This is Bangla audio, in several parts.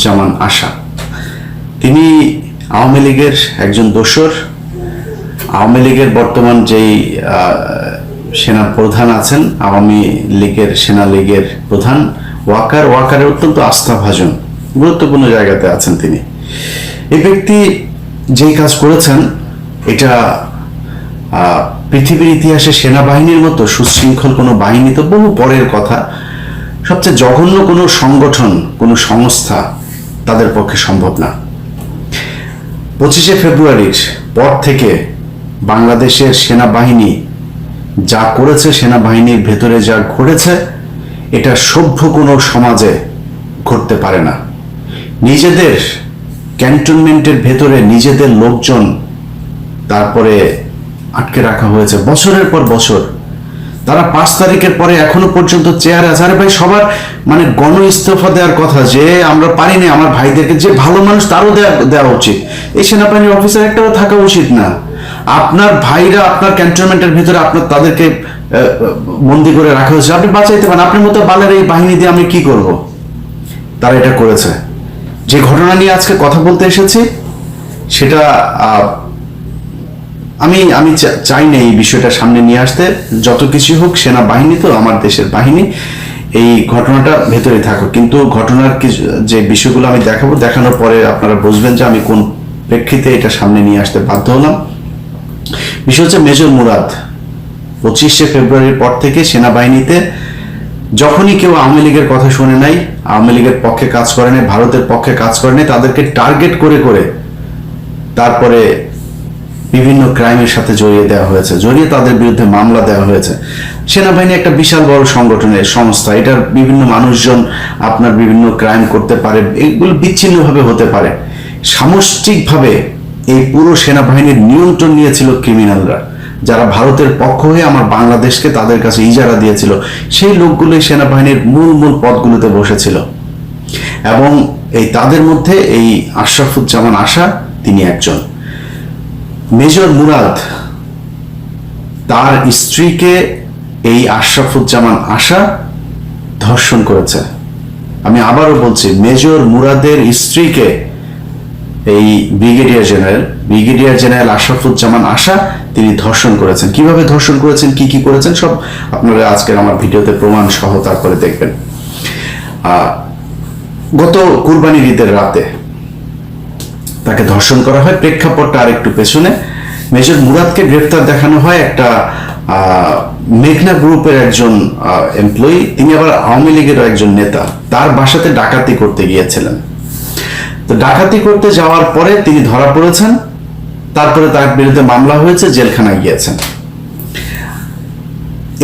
আশরাফুজ্জামান আশা। তিনি আওয়ামী লীগের একজন দোসর। আওয়ামী লীগের বর্তমান যেই সেনা প্রধান আছেন, আওয়ামী লীগের সেনা লীগের প্রধান ওয়াকার। ওয়াকারের অত্যন্ত আস্থাভাজন, গুরুত্বপূর্ণ জায়গাতে আছেন তিনি। এই ব্যক্তি যেই কাজ করেছেন, এটা পৃথিবীর ইতিহাসে সেনাবাহিনীর মতো সুশৃঙ্খল কোনো বাহিনী তো বহু পরের কথা। সবচেয়ে জঘন্য কোনো সংগঠন, কোনো সংস্থা তাদের পক্ষে সম্ভব না। পঁচিশে ফেব্রুয়ারির পর থেকে বাংলাদেশের সেনাবাহিনী যা করেছে, সেনাবাহিনীর ভেতরে যা ঘটেছে, এটা সভ্য কোনো সমাজে ঘটতে পারে না। নিজেদের ক্যান্টনমেন্টের ভেতরে নিজেদের লোকজন তারপরে আটকে রাখা হয়েছে। বছরের পর বছর তারা পাঁচ তারিখের পরে এখনও পর্যন্ত চেয়ারে আছে। আরে ভাই, সবার মানে গণ ইস্তফা দেওয়ার কথা যে আমরা পারিনি, আমার ভাইদেরকে যে ভালো মানুষ তারও দেওয়া দেওয়া উচিত। এই সেনাবাহিনীর অফিসার একটাও থাকা উচিত না। আপনার ভাইরা আপনার ক্যান্টনমেন্টের ভিতরে আপনার তাদেরকে বন্দি করে রাখা হয়েছে। আপনি বাঁচাইতে পারেন। আপনার মতো বালের এই বাহিনী দিয়ে আমি কি করব? তারা এটা করেছে। যে ঘটনা নিয়ে আজকে কথা বলতে এসেছি, সেটা আমি আমি চাই না এই বিষয়টা সামনে নিয়ে আসতে। যত কিছু হোক, সেনাবাহিনী তো আমার দেশের বাহিনী। এই ঘটনাটা ভেতরে থাকো কিন্তু ঘটনার কিছু যে বিষয়গুলো আমি দেখাবো, দেখানোর পরে আপনারা বুঝবেন যে আমি কোন প্রেক্ষিতে এটা সামনে নিয়ে আসতে বাধ্য হলাম। বিষয় হচ্ছে মেজর মুরাদ। পঁচিশে ফেব্রুয়ারির পর থেকে সেনাবাহিনীতে যখনই কেউ আওয়ামী লীগের কথা শুনে নাই, আওয়ামী লীগের পক্ষে কাজ করে নাই, ভারতের পক্ষে কাজ করে নাই, তাদেরকে টার্গেট করে করে তারপরে বিভিন্ন ক্রাইমের সাথে জড়িয়ে দেওয়া হয়েছে, জড়িয়ে তাদের বিরুদ্ধে মামলা দেওয়া হয়েছে। সেনাবাহিনী একটা বিশাল বড় সংগঠনের সংস্থা, এটার বিভিন্ন মানুষজন আপনার বিভিন্ন ক্রাইম করতে পারে, এগুলো বিচ্ছিন্নভাবে হতে পারে। সামষ্টিকভাবে এই পুরো সেনাবাহিনীর নিয়ন্ত্রণ নিয়েছিল ক্রিমিনালরা যারা ভারতের পক্ষ হয়ে আমার বাংলাদেশকে তাদের কাছে ইজারা দিয়েছিল, সেই লোকগুলোই সেনাবাহিনীর মূল মূল পদগুলোতে বসেছিল। এবং এই তাদের মধ্যে এই আশরাফুজ্জামান আশা, তিনি একজন। মেজর মুরাদ, তার স্ত্রীকে এই আশরাফুজ্জামান আশা ধর্ষণ করেছে। আমি আবারও বলছি, মেজর মুরাদের স্ত্রীকে এই brigadier general brigadier general Ashrafuzzaman আশা তিনি ধর্ষণ করেছেন। কীভাবে ধর্ষণ করেছেন, কি কি করেছেন, সব আপনারা আজকের আমার ভিডিওতে প্রমাণ সহ তারপরে দেখবেন। গত কুরবানির ঈদের রাতে তাকে ধর্ষণ করা হয়। প্রেক্ষাপটটা আরেকটু পেছনে। মেজর মুরাদকে গ্রেফতার দেখানো হয় একটা মেঘনা গ্রুপের একজন এমপ্লয়ি তিনি আবার আওয়ামী লীগেরও একজন নেতা। তার বাসাতে ডাকাতি করতে গিয়েছিলেন। তো ডাকাতি করতে যাওয়ার পরে তিনি ধরা পড়েছেন। তারপরে তার বিরুদ্ধে মামলা হয়েছে, জেলখানায় গিয়েছেন।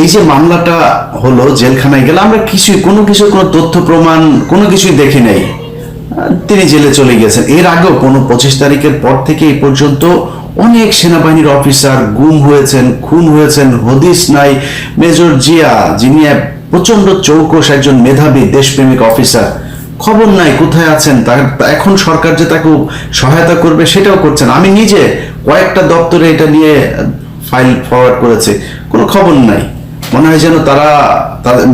এই যে মামলাটা হলো, জেলখানায় গেলে আমরা কিছুই, কোনো কিছু কোনো তথ্য, প্রমাণ, কোনো কিছুই দেখি নাই। তিনি জেলে চলে গেছেন। এর আগেও কোনো পঁচিশ তারিখের পর থেকে এই পর্যন্ত অনেক সেনাবাহিনীর অফিসার গুম হয়েছেন, খুন হয়েছেন, হদিস নাই। মেজর জিয়া, যিনি প্রচণ্ড চৌকস একজন মেধাবী দেশপ্রেমিক অফিসার, খবর নাই কোথায় আছেন? তার এখন সরকার যে তাকে সহায়তা করবে সেটাও করছেন। আমি নিজে কয়েকটা দপ্তরে এটা নিয়ে ফাইল ফরওয়ার্ড করেছে। কোনো খবর নাই। মনে হয় যেন তারা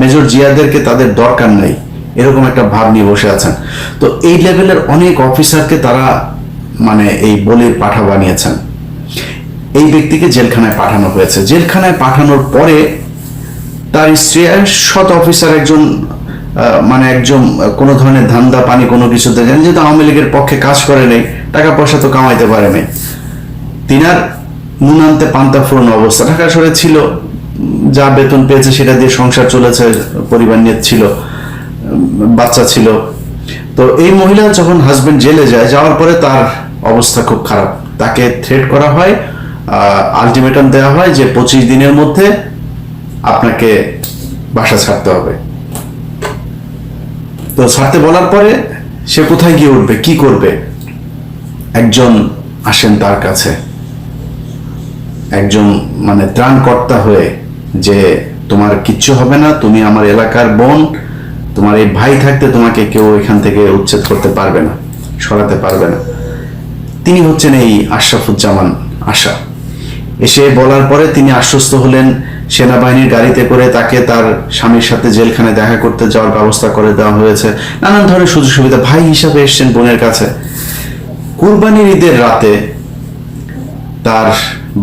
মেজর জিয়াদেরকে তাদের দরকার নাই। এরকম একটা ভাব নিয়ে বসে আছেন। তো এই লেভেলের অনেক অফিসারকে তারা মানে এই বলির পাঠা বানিয়েছেন। এই ব্যক্তিকে জেলখানায় পাঠানো হয়েছে। জেলখানায় পাঠানোর পরে তার স্ত্রী সৎ অফিসার, একজন মানে একজন, কোনো ধরনের ধান্দা পানি কোনো কিছুতে জানেন যেহেতু আওয়ামী লীগের পক্ষে কাজ করে নেই টাকা পয়সা তো কামাইতে পারে নাই। তিনার নুন আনতে পান্তা ফুরন অবস্থা। ঢাকা শহরে ছিল, যা বেতন পেয়েছে সেটা দিয়ে সংসার চলেছে, পরিবার নিয়ে ছিল। বাচ্চা ছিল। তো এই মহিলা যখন হাজবেন্ড জেলে যায়, যাওয়ার পরে তার অবস্থা খুব খারাপ। তাকে থ্রেট করা হয় আলটিমেটাম দেওয়া হয় যে পঁচিশ দিনের মধ্যে আপনাকে বাসা ছাড়তে হবে। তো ছাড়তে বলার পরে সে কোথায় গিয়ে উঠবে, কি করবে? একজন আসেন তার কাছে। একজন মানে ত্রাণকর্তা হয়ে যে, তোমার কিচ্ছু হবে না, তুমি আমার এলাকার বোন তোমার এই ভাই থাকতে তোমাকে কেউ এখান থেকে উচ্ছেদ করতে পারবে না, সরাতে পারবে না। তিনি হচ্ছেন এই আশরাফুজ্জামান আশা। এসে বলার পরে তিনি আশ্বস্ত হলেন, সেনাবাহিনীর গাড়িতে করে তাকে তার স্বামীর সাথে জেলখানায় দেখা করতে যাওয়ার ব্যবস্থা করে দেওয়া হয়েছে। নানান ধরনের সুযোগ সুবিধা ভাই হিসাবে এসছেন বোনের কাছে। কুরবানির ঈদের রাতে তার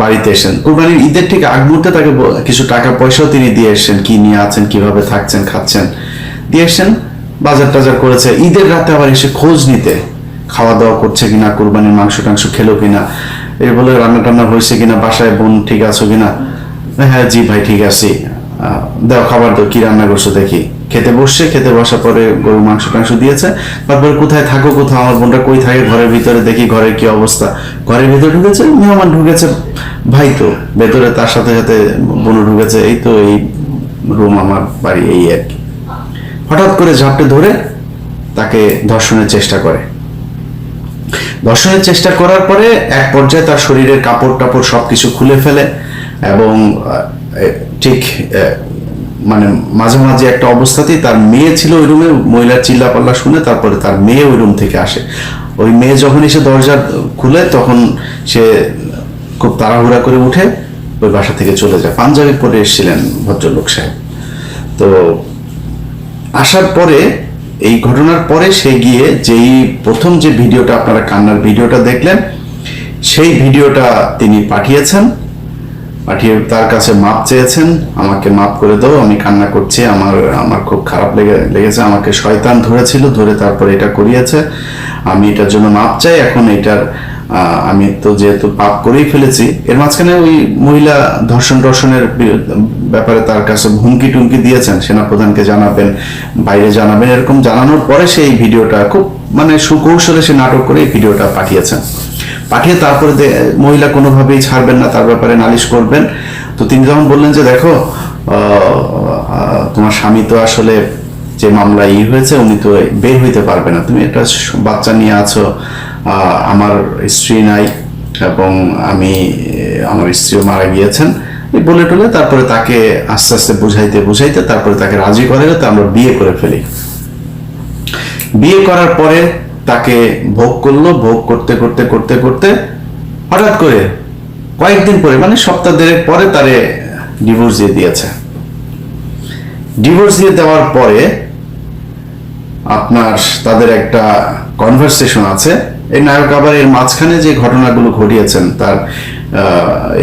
বাড়িতে এসেছেন। কুরবানির ঈদের ঠিক আগ মুহূর্তে তাকে কিছু টাকা পয়সাও তিনি দিয়ে এসেছেন, কি নিয়ে আছেন, কীভাবে থাকছেন, খাচ্ছেন। দিয়ে এসেছেন বাজার টাজার করেছে। ঈদের রাতে আবার এসে খোঁজ নিতে। খাওয়া দাওয়া করছে কিনা, কোরবানির মাংস টাংস খেলো কিনা এর বলে রান্না টান্না হয়েছে কিনা, বাসায় বোন ঠিক আছো কিনা? হ্যাঁ জি ভাই, ঠিক আছি। দাও খাবার দাও, কি রান্না করছ দেখি। খেতে বসছে, খেতে বসার পরে গরু মাংস টাংস দিয়েছে। তারপরে কোথায় থাকো, কোথাও আমার বোনটা কই থাকে, ঘরের ভিতরে দেখি ঘরের কি অবস্থা। ঘরের ভিতরে ঢুকেছে, মেহমান ঢুকেছে। ভাই তো, ভেতরে তার সাথে সাথে বোনও ঢুকেছে, এই তো এই রুম আমার বাড়ি, এই আর কি। হঠাৎ করে ঝাপটে ধরে তাকে ধর্ষণের চেষ্টা করে। ধর্ষণের চেষ্টা করার পরে এক পর্যায়ে তার শরীরের কাপড় টাপড় সবকিছু খুলে ফেলে এবং ঠিক মানে মাঝে মাঝে একটা অবস্থাতেই তার মেয়ে ছিল ওই রুমে, মহিলার চিল্লাপাল্লা শুনে তারপরে তার মেয়ে ওই রুম থেকে আসে। ওই মেয়ে যখন এসে দরজা খুলে তখন সে খুব তাড়াহুড়া করে উঠে ওই বাসা থেকে চলে যায়। পাঞ্জাবি পরে এসেছিলেন ভদ্রলোক সাহেব। তো আসার পরে, এই ঘটনার পরে সে গিয়ে যেই প্রথম যে ভিডিওটা আপনারা কান্নার ভিডিওটা দেখলেন, সেই ভিডিওটা তিনি পাঠিয়েছেন। পাঠিয়ে তার কাছে মাপ চেয়েছেন, আমাকে মাপ করে দাও, আমি কান্না করছি, আমার আমার খুব খারাপ লেগে, লেগেছে, আমাকে শয়তান ধরেছিল, ধরে তারপরে এটা করিয়েছে। আমি এটার জন্য মাপ চাই, এখন এটার আমি তো যেহেতু পাপ করেই ফেলেছি, এর মাঝখানে ওই মহিলা ধর্ষণ টর্ষণের ব্যাপারে তার কাছে হুমকি টুমকি দিয়েছেন, সেনাপ্রধানকে জানাবেন, বাইরে জানাবেন, এরকম জানানোর পরে সেই ভিডিওটা খুব মানে সুকৌশলে সে নাটক করে এই ভিডিওটা পাঠিয়েছেন। পাঠিয়ে তারপরে মহিলা কোনোভাবেই ছাড়বেন না, তার ব্যাপারে নালিশ করবেন। তো তিনি যখন বললেন যে, দেখো তোমার স্বামী তো আসলে যে মামলা ই হয়েছে, উনি তো বের হইতে পারবে না। তুমি একটা বাচ্চা নিয়ে আছো আমার স্ত্রী নাই এবং আমি আমার স্ত্রীও মারা গিয়েছেন। বলে টলে তারপরে তাকে আস্তে আস্তে বুঝাইতে বুঝাইতে তারপরে তাকে রাজি করে তো আমরা বিয়ে করে ফেলি। বিয়ে করার পরে তাকে ভোগ করল, ভোগ করতে করতে করতে করতে হঠাৎ করে কয়েকদিন পরে মানে সপ্তাহ দেড়েক পরে তারে ডিভোর্স দিয়ে দিয়েছে। ডিভোর্স দিয়ে দেওয়ার পরে আপনার, তাদের একটা কনভারসেশন আছে। এই নায়ক আবার এর মাঝখানে যে ঘটনাগুলো ঘটিয়েছেন, তার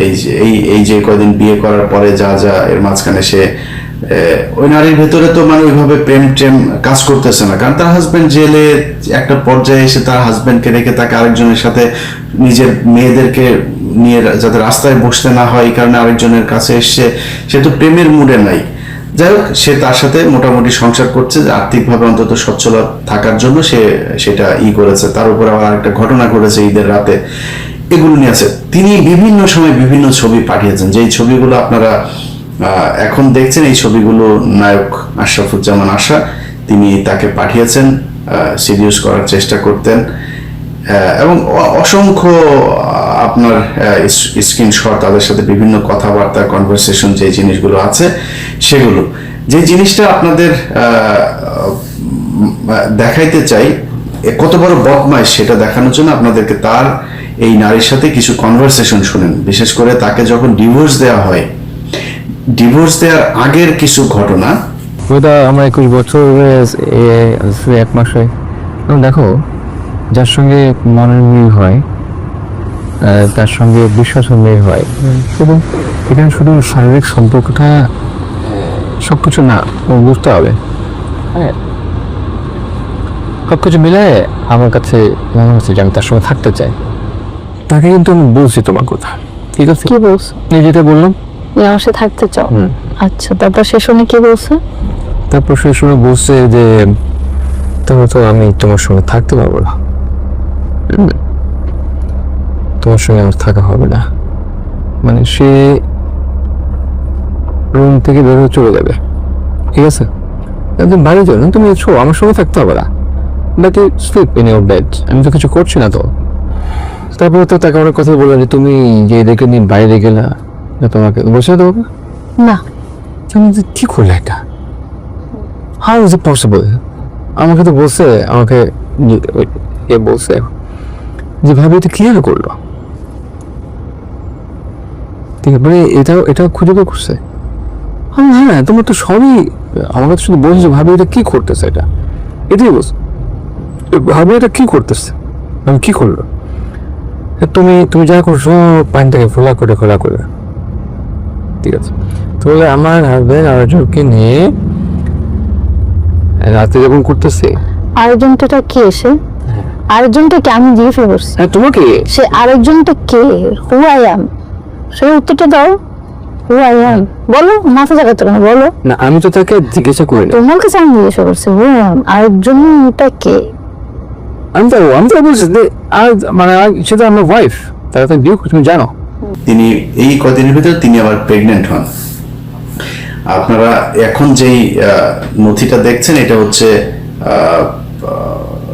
এই এই এই যে কয়দিন বিয়ে করার পরে যা যা এর মাঝখানে সে ওই নারীর ভেতরে তো মানে ওইভাবে প্রেম টেম কাজ করতেছে না। কারণ তার হাজবেন্ড জেলে একটা পর্যায়ে এসে তার হাজবেন্ডকে রেখে তাকে আরেকজনের সাথে নিজের মেয়েদেরকে নিয়ে যাতে রাস্তায় বসতে না হয়, এই কারণে আরেকজনের কাছে এসছে সে তো প্রেমের মুডে নাই। যাই হোক, সে তার সাথে মোটামুটি সংসার করছে, যে আর্থিকভাবে অন্তত সচ্ছল থাকার জন্য সে সেটা ই করেছে। তার উপর আবার একটা ঘটনা ঘটেছে ঈদের রাতে। এগুলো নিয়ে আছে। তিনি বিভিন্ন সময় বিভিন্ন ছবি পাঠিয়েছেন। যেই ছবিগুলো আপনারা এখন দেখছেন, এই ছবিগুলো নায়ক আশরাফুজ্জামান আশা, তিনি তাকে পাঠিয়েছেন সিরিয়াস করার চেষ্টা করতেন। এবং অসংখ্য আপনার স্ক্রিনশট তাদের সাথে বিভিন্ন কথাবার্তা কনভারসেশন যে জিনিসগুলো আছে, সেগুলো। যে জিনিসটা আপনাদের দেখাইতে চাই কত বড় বদমাইশ সেটা দেখানোর জন্য আপনাদেরকে তার এই নারীর সাথে কিছু কনভারসেশন শুনেন। বিশেষ করে তাকে যখন ডিভোর্স দেওয়া হয় ডিভোর্স দেওয়ার আগের কিছু ঘটনা। ওটা আমার একুশ বছর এক মাস হয়। দেখো, যার সঙ্গে মনের মিল হয় তার সঙ্গে বিশ্বাস মিল হয় এবং এখানে শুধু শারীরিক সম্পর্কটা সব কিছু না তোমার বুঝতে হবে। হ্যাঁ। সব কিছু মিলে আমার কাছে মনে হচ্ছে যে আমি তার সঙ্গে থাকতে চাই। তাকে কিন্তু আমি বলছি তোমার কথা। ঠিক আছে? কি বলছো? এই যেটা বললাম। আমার সাথে থাকতে চাও? আচ্ছা তারপর সে শুনে কি বলছে? তারপর সে শুনে বলছে যে তবে তো আমি তোমার সঙ্গে থাকতে পারব না। তোমার সঙ্গে আমার থাকা হবে না। মানে সে রুম থেকে বের হয়ে চলে যাবে। ঠিক আছে? একদম বাইরে যাও না তুমি ছো আমার সঙ্গে থাকতে হবে না। নাকি স্লিপ ইন ইউর বেড আমি তো কিছু করছি না তো। তারপরে তো তাকে অনেক কথা বললাম যে তুমি যে দেখে নিয়ে বাইরে গেলা না তোমাকে বসে দেবো না। তুমি যে কি করলে এটা? হাউ ইজ ইট পসিবল আমাকে তো বলছে আমাকে এ বলছে যে ভাবি এটা কীভাবে করল। ঠিক আছে মানে এটাও এটাও খুঁজে বের করছে। হ্যাঁ হ্যাঁ তোমার তো সবই আমার কাছে শুধু বলছো ভাবি এটা কি করতেছে এটা। এটাই বলছো। ভাবি এটা কি করতেছে? আমি কি করল তুমি তুমি যা করছ পানিটাকে খোলা করে খোলা করে। ঠিক আছে। তাহলে আমার হাজবেন্ড আরেকজনকে নিয়ে রাতে যখন করতেছে আরেকজনটা কে এসে আরেকজনটা কে? আমি দিয়ে ফেলছি হ্যাঁ তোমাকে। সে আরেকজনটা কে? হু আই এম সেই উত্তরটা দাও। হু আই এম বলো মাথা জায়গাতে কেন? বলো। না আমি তো তাকে জিজ্ঞাসা করি তোমার কাছে আমি জিজ্ঞাসা করছি হু আই এম আরেকজনটা কে? আমি তো আমি তো বলছি যে আর মানে আর- সেটা আমার ওয়াইফ তারা তো বিয়ে তুমি জানো। তিনি এই কদিনের ভিতরে তিনি আবার প্রেগনেন্ট হন। আপনারা এখন যেই নথিটা দেখছেন এটা হচ্ছে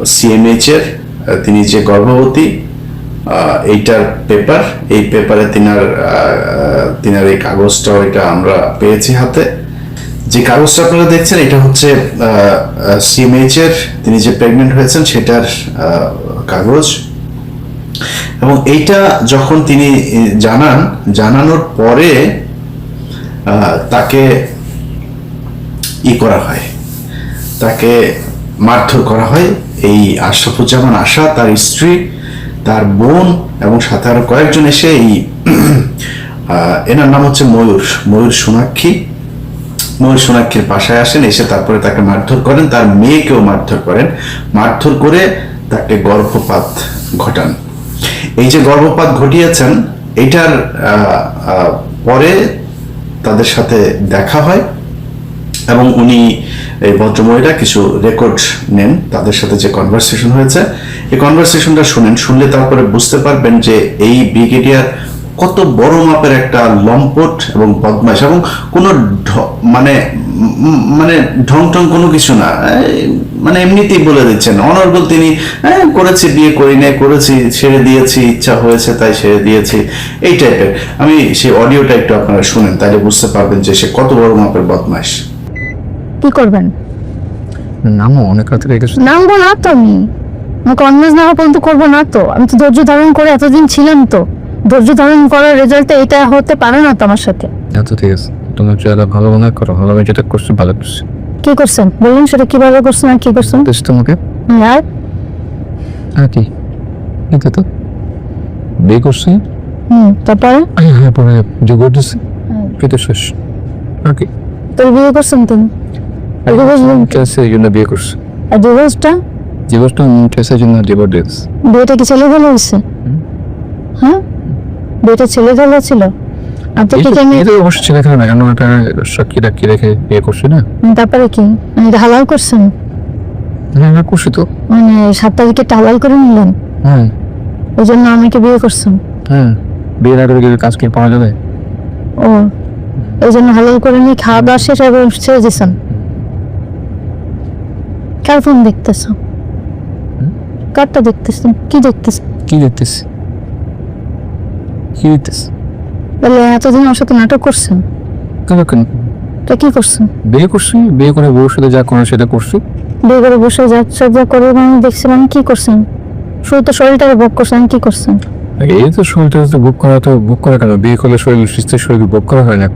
সিএমএইচ এর তিনি যে গর্ভবতী এইটার পেপার এই পেপারে তিনার তিনার এই কাগজটাও এটা আমরা পেয়েছি হাতে। যে কাগজটা আপনারা দেখছেন, এটা হচ্ছে সিএমএইচ এর, তিনি যে প্রেগনেন্ট হয়েছেন, সেটার কাগজ। এবং এইটা যখন তিনি জানান, জানানোর পরে তাকে ই করা হয়। তাকে মারধর করা হয়। এই আশরাফুজ্জামান আশা, তার স্ত্রী তার বোন এবং সাথে আরও কয়েকজন এসে এই এনার নাম হচ্ছে ময়ূর ময়ূর সোনাক্ষী। ময়ূর সোনাক্ষীর বাসায় আসেন, এসে তারপরে তাকে মারধর করেন, তার মেয়েকেও মারধর করেন। মারধর করে তাকে গর্ভপাত ঘটান। এই যে গর্ভপাত ঘটিয়েছেন, এটার পরে তাদের সাথে দেখা হয়। এবং উনি এই ভদ্রমহিলা কিছু রেকর্ড নেন তাদের সাথে যে কনভারসেশন হয়েছে। এই কনভারসেশনটা শুনেন, শুনলে তারপরে বুঝতে পারবেন যে এই ব্রিগেডিয়ার কত বড় মাপের একটা লম্পট এবং বদমাইশ এবং কোনো মানে মানে ঢং টং কোনো কিছু না। মানে এমনিতেই বলে দিচ্ছেন অনর্গল তিনি হ্যাঁ করেছি, বিয়ে করি নাই, করেছি, ছেড়ে দিয়েছি, ইচ্ছা হয়েছে তাই ছেড়ে দিয়েছি, এই টাইপের আমি সেই অডিওটা একটু আপনারা শুনেন তাহলে বুঝতে পারবেন যে সে কত বড় মাপের বদমাইশ। কি করবেন? নামও অনেক রাতে রেখেছো নামবো না তো আমি। আমাকে কনভিন্স না হওয়া পর্যন্ত করব না তো। আমি তো ধৈর্য ধারণ করে এতদিন ছিলাম তো। ধৈর্য ধারণ করার রেজাল্ট এটা হতে পারে না তো আমার সাথে। আচ্ছা ঠিক আছে। তোমার যেটা ভালো মনে করো। ভালো আমি যেটা করছি ভালো করছি। কি করছেন? বলুন সেটা কীভাবে করছেন আর কি করছেন? বেশ তোমাকে। আর? আর কি? এটা তো বিয়ে করছি। হুম তারপরে? হ্যাঁ পরে যে করতেছি এটা শেষ। আর কি? তোর বিয়ে করছেন তুমি আর ডিভোর্স ইন্টারেস্ট জন্য বিয়ে করছি আর ডিভোর্সটা ডিভোর্সটা ইন্টারেস্টের জন্য ডিভোর্স দিয়েছি বিয়েটা কি ছেলে ভালো হয়েছে? হ্যাঁ? বিয়েটা ছেলে ভালো ছিল? আপনি কি কেন? এটা অবশ্য ছেলে খেলে না কেন এটা সাক্ষী টাক্ষী রেখে বিয়ে করছি না। তারপরে কি? মানে এটা হালাল করছেন? হ্যাঁ করছি তো। মানে সাত তারিখে হালাল করে নিলেন? হ্যাঁ। ওই জন্য আমাকে বিয়ে করছেন? হ্যাঁ বিয়ের আগে কি কাজ কি পাওয়া যাবে? ও এই জন্য হালাল করে নিয়ে খাওয়া দাওয়া শেষ এবং ছেড়ে দিয়েছেন? কার ফোন দেখতেছ? কারটা দেখতেছেন কি দেখতেছেন কি দেখতেছি? কি দেখতেছি? বলে এতদিন আমার সাথে নাটক করছেন কেন কেন? তা কি করছেন বিয়ে করছি বিয়ে করে বউর সাথে যা করে সেটা করছি। বিয়ে করে বসে যাচ্ছে যা করে আমি দেখছিলাম কি করছেন শুধু তো শরীরটাকে ভোগ করছেন কি করছেন এই তো শরীরটা তো বুক করা তো বুক করা কেন? বিয়ে করলে শরীর স্ত্রীর শরীর বুক করা হয় না?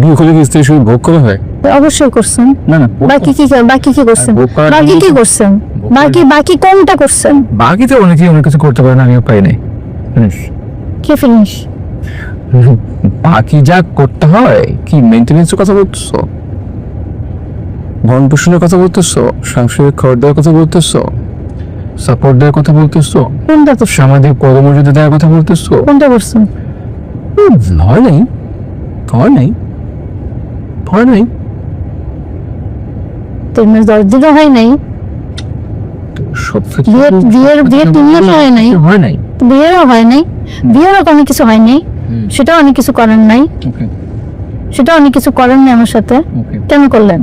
বিয়ে করলে স্ত্রীর শরীর ভোগ করা হয়? অবশ্যই করছেন। না না বাকি কি বাকি কি করছেন? বাকি কি করছেন? বাকি বাকি কোনটা করছেন? বাকিতে অনেকেই অনেক কিছু করতে পারে না আমিও পাই নাই। কি ফিনিশ বাকি যা করতে হয় কি মেনটেনেন্সের কথা বলতেছো? ভরণ পোষণের কথা বলতেছো? সাংসারিক খরচ দেওয়ার কথা বলতেছো? সাপোর্ট দেওয়ার কথা বলতেছো? কোনটা তো সামাজিক পদমর্যাদা দেওয়ার কথা বলতেছো? কোনটা করছেন? হুম, হয় নাই। হয় নাই। হয় নাই। তিন মাস দশ দিনও হয় নাই। বিয়ের বিয়ের বিয়ের তিন মাস হয় নাই। হয় নাই। বিয়েরও হয় নাই। বিয়েরও অনেক কিছু হয় নাই। সেটাও অনেক কিছু করেন নাই। সেটা অনেক কিছু করেন নাই আমার সাথে। কেন করলেন?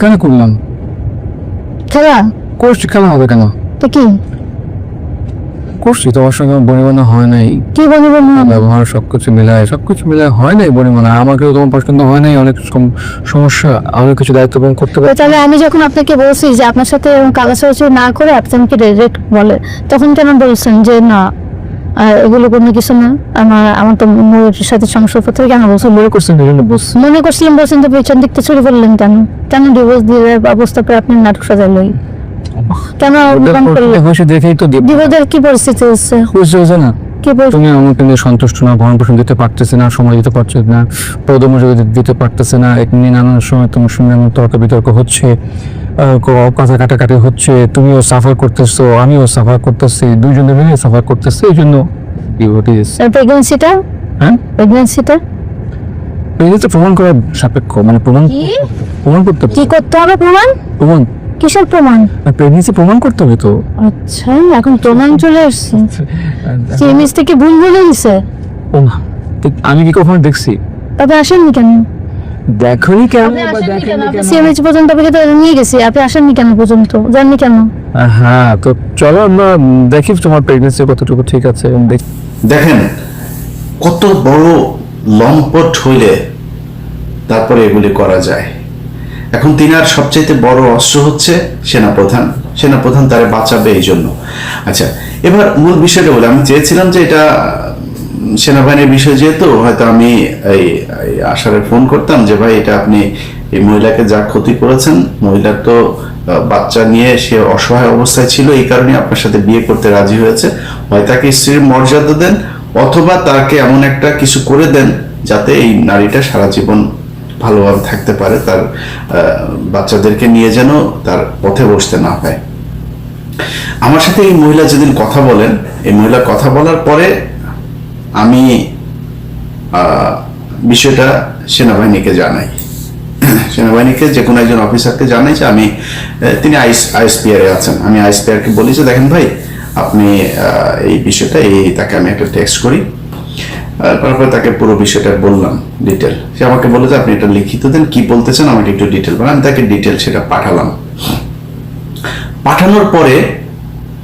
কেন করলাম? খেলা? কোর্স কেন হবে কেন? তো কি? করছি তোমার সঙ্গে আমার বনিবনা হয় নাই। কি বলব ব্যবহার সবকিছু মিলায় সবকিছু মিলায় হয় নাই বনিবনা। আমাকেও তোমার পছন্দ হয় নাই অনেক সম- সমস্যা অনেক কিছু দায়িত্ব পালন করতে পারি তাহলে আমি যখন আপনাকে বলছি যে আপনার সাথে কালাসাচি না করে আপনি আমাকে বলে তখন কেন বলছেন যে না এগুলো কোনো কিছু না? আমার আমার তো ময়ূরের সাথে সংসার করতে হবে কেন বলছো মনে করছেন। মনে করছিলাম বলছেন তো পেছন দিকতে চুরি করলেন কেন? কেন ডিভোর্স দিয়ে ব্যবস্থা করে আপনি নাটক সাজালেন? কেন অভিমান করলেন বসে দেখেই তো দিব। কি পরিস্থিতি হচ্ছে? বুঝতে হচ্ছে না? তুমি আমাকে নিয়ে সন্তুষ্ট না ভরণ পোষণ দিতে পারতেছে না সময় দিতে পারছে না পদমর্যাদা দিতে পারতেছে না এমনি নানান সময় তোমার সঙ্গে আমার তর্ক বিতর্ক হচ্ছে কথা কাটাকাটি হচ্ছে তুমিও সাফার করতেছো আমিও সাফার করতেছি দুইজনে মিলে সাফার করতেছি এই জন্য প্রেগনেন্সিটা হ্যাঁ? প্রেগনেন্সিটা প্রমাণ করা সাপেক্ষ মানে প্রমাণ কি? প্রমাণ করতে কি করতে হবে প্রমাণ? প্রমাণ? কিসের প্রমাণ? প্রেগনেন্সি প্রমাণ করতে হবে তো। আচ্ছা এখন প্রমাণ চলে আসছে। সিএমএস থেকে ভুল বলে দিছে? ও তো আমি কি কখনো দেখছি? তবে আসেননি কেন? দেখোনি কেন? আপনি বা আসেননি কেন? সিএমএস পর্যন্ত আপনাকে তো নিয়ে গেছি আপনি আসেননি কেন পর্যন্ত? জাননি কেন? হ্যাঁ তো চলো আমরা দেখি তোমার প্রেগনেন্সি কতটুকু ঠিক আছে। দেখি দেখেন কত বড় লম্পট হইলে তারপরে এগুলি করা যায়। এখন তিনি তিনার সবচাইতে বড় অস্ত্র হচ্ছে সেনাপ্রধান। সেনাপ্রধান তারে বাঁচাবে এই জন্য আচ্ছা এবার মূল বিষয়টা বলে। আমি চেয়েছিলাম যে এটা সেনাবাহিনীর বিষয় যেহেতু, হয়তো আমি এই আশারে ফোন করতাম যে ভাই এটা আপনি এই মহিলাকে যা ক্ষতি করেছেন, মহিলার তো বাচ্চা নিয়ে সে অসহায় অবস্থায় ছিল, এই কারণে আপনার সাথে বিয়ে করতে রাজি হয়েছে। হয় তাকে স্ত্রীর মর্যাদা দেন, অথবা তাকে এমন একটা কিছু করে দেন যাতে এই নারীটা সারা জীবন ভালোভাবে থাকতে পারে, তার বাচ্চাদেরকে নিয়ে যেন তার পথে বসতে না হয় আমার সাথে এই মহিলা যেদিন কথা বলেন, এই মহিলা কথা বলার পরে আমি বিষয়টা সেনাবাহিনীকে জানাই। সেনাবাহিনীকে যে কোনো একজন অফিসারকে জানাই যে আমি তিনি আইস, আইএসপিআর আছেন। আমি আইএসপিআর কে বলি যে, দেখেন ভাই, আপনি এই বিষয়টা, এই, তাকে আমি একটা টেক্সট করি। তারপরে তাকে পুরো বিষয়টা বললাম ডিটেল সে আমাকে বলে যে, আপনি এটা লিখিত দেন, কি বলতেছেন, আমাকে একটু ডিটেল বলেন। আমি তাকে ডিটেল সেটা পাঠালাম। পাঠানোর পরে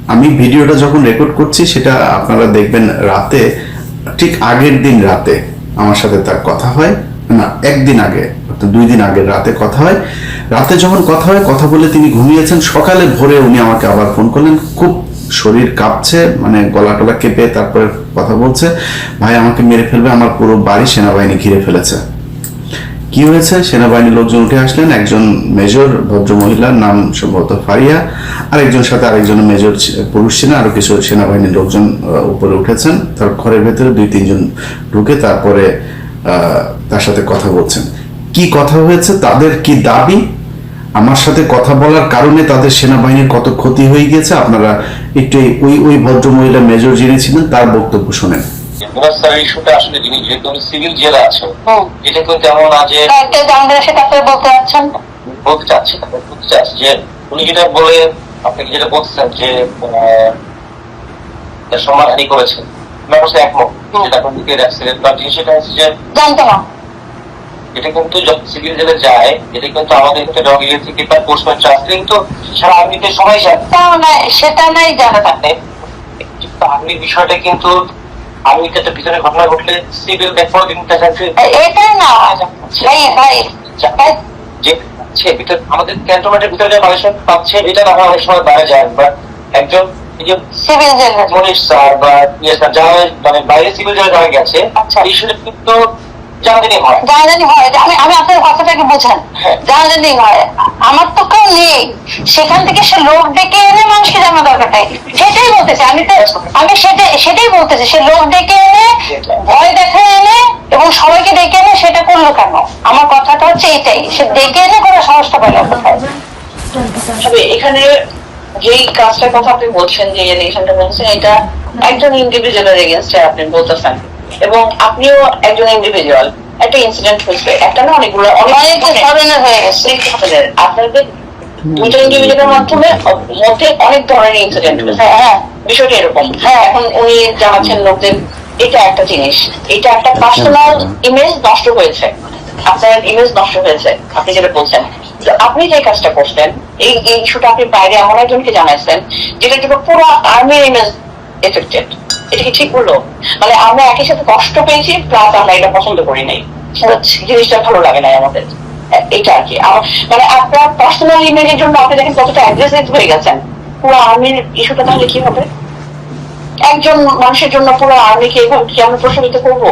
আমি ভিডিওটা যখন রেকর্ড করছি, সেটা আপনারা দেখবেন রাতে, ঠিক আগের দিন রাতে আমার সাথে তার কথা হয়। না, একদিন আগে, অর্থাৎ দুই দিন আগের রাতে কথা হয়। রাতে যখন কথা হয়, কথা বলে তিনি ঘুমিয়েছেন। সকালে ভোরে উনি আমাকে আবার ফোন করলেন। খুব শরীর কাঁপছে মানে গলা টলা কেঁপে তারপরে কথা বলছে, ভাই, আমাকে মেরে ফেলবে, আমার পুরো বাড়ি সেনাবাহিনী ঘিরে ফেলেছে। কি হয়েছে? সেনাবাহিনীর লোকজন উঠে আসলেন, একজন মেজর ভদ্র মহিলার নাম সম্ভবত ফারিয়া আর একজন সাথে আরেকজন মেজর পুরুষ ছিলেন, আরও কিছু সেনাবাহিনীর লোকজন উপরে উঠেছেন, তার ঘরের ভেতরে দুই তিনজন ঢুকে তারপরে তার সাথে কথা বলছেন। কি কথা হয়েছে? তাদের কি দাবি? আমার সাথে কথা বলার কারণে তাদের সেনাবাহিনীর কত ক্ষতি হয়ে গেছে আপনারা একটু ওই ওই ভদ্র মহিলা মেজর যিনি ছিলেন তার বক্তব্য শোনেন। মুরাস্তার ইস্যুটা আসলে উনি সিভিল জেলে আছেন এটা কিন্তু এমন না যে সেটা আপনি বলতে যাচ্ছেন বলতে চাচ্ছি বলতে চাচ্ছি যে উনি যেটা বলে আপনাকে যেটা বলছেন যে সম্মানহানি করেছেন? আমি অবশ্য একমত যেটা এখন দিকে বা সেটা হচ্ছে যে জানতো না। এটা কিন্তু সিভিল জেলে যায় এটা কিন্তু আমাদের কিন্তু ডগ ইয়ে থেকে বা পোস্টম্যান ট্রাস্ট কিন্তু সারা আর্মিতে সবাই জানে। সেটা নাই জানা থাকে কিন্তু আর্মি বিষয়টা কিন্তু আর্মিতে একটা ভিতরে ঘটনা ঘটলে সিভিল ব্যাপার কিন্তু না। ভাই ভাই। ভাই যে পাচ্ছে ভিতর আমাদের ক্যান্টনমেন্টের ভিতরে মানুষজন পাচ্ছে এটা না অনেক সময় বাইরে যায় বাট একজন সিভিল জেল। মনীষ স্যার বা ইয়ে যারা মানে বাইরে সিভিল যারা যারা গেছে আচ্ছা। এই কিন্তু জানাজানি হয় আমি আমি আপনার কথাটাকে বোঝান হ্যাঁ। জানাজানি হয় আমার তো কেউ নেই সেখান থেকে সে লোক ডেকে এনে মানুষকে জানা দরকার নাই সেটাই বলতেছে আমি তো আমি সেটাই সেটাই বলতেছি সে লোক ডেকে এনে ভয় দেখা এনে এবং সবাইকে ডেকে এনে সেটা করল কেন আমার কথাটা হচ্ছে এটাই সে ডেকে এনে পেল কোথায় তবে এখানে যেই কাজটার কথা আপনি বলছেন যে এলিগেশনটা বলছেন এটা একজন ইন্ডিভিজুয়ালের এগেনস্টে আপনি বলতেছেন এবং আপনিও একজন ইন্ডিভিজুয়াল একটা ইনসিডেন্ট হয়েছে একটা না অনেকগুলো অনেক ধরনের হয়ে গেছে। আপনাদের দুইটা ইন্ডিভিজুয়ালের মাধ্যমে মধ্যে অনেক ধরনের ইনসিডেন্ট হয়েছে। হ্যাঁ হ্যাঁ। বিষয়টা এরকম। হ্যাঁ এখন উনি জানাচ্ছেন লোকদের এটা একটা জিনিস। এটা একটা পার্সোনাল ইমেজ নষ্ট হয়েছে। আপনার ইমেজ নষ্ট হয়েছে আপনি যেটা বলছেন। তো আপনি যে কাজটা করছেন এই ইস্যুটা আপনি বাইরে এমন একজনকে জানাইছেন যেটা পুরো আর্মির ইমেজ এফেক্টেড এটা কি ঠিক বলল মানে আমরা একই সাথে কষ্ট পেয়েছি প্লাস আমরা এটা পছন্দ করি নাই। জিনিসটা ভালো লাগে নাই আমাদের। এটা আর কি। মানে আপনার পার্সোনাল ইমেজের জন্য আপনি দেখেন কতটা অ্যাগ্রেসিভ হয়ে গেছেন। পুরো আর্মির ইস্যুটা তাহলে কি হবে? একজন মানুষের জন্য পুরো আর্মিকে এভাবে কি আমরা প্রশমিত করব?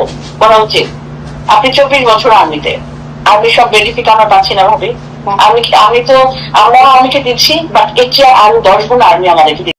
বলা উচিত। আপনি চব্বিশ বছর আর্মিতে আর্মি সব বেনিফিট আমরা পাচ্ছি না ভাবি। আমি আমি তো আমরা আর্মিকে দিচ্ছি বাট এর চেয়ে আরও দশ গুণ আর্মি আমাদেরকে।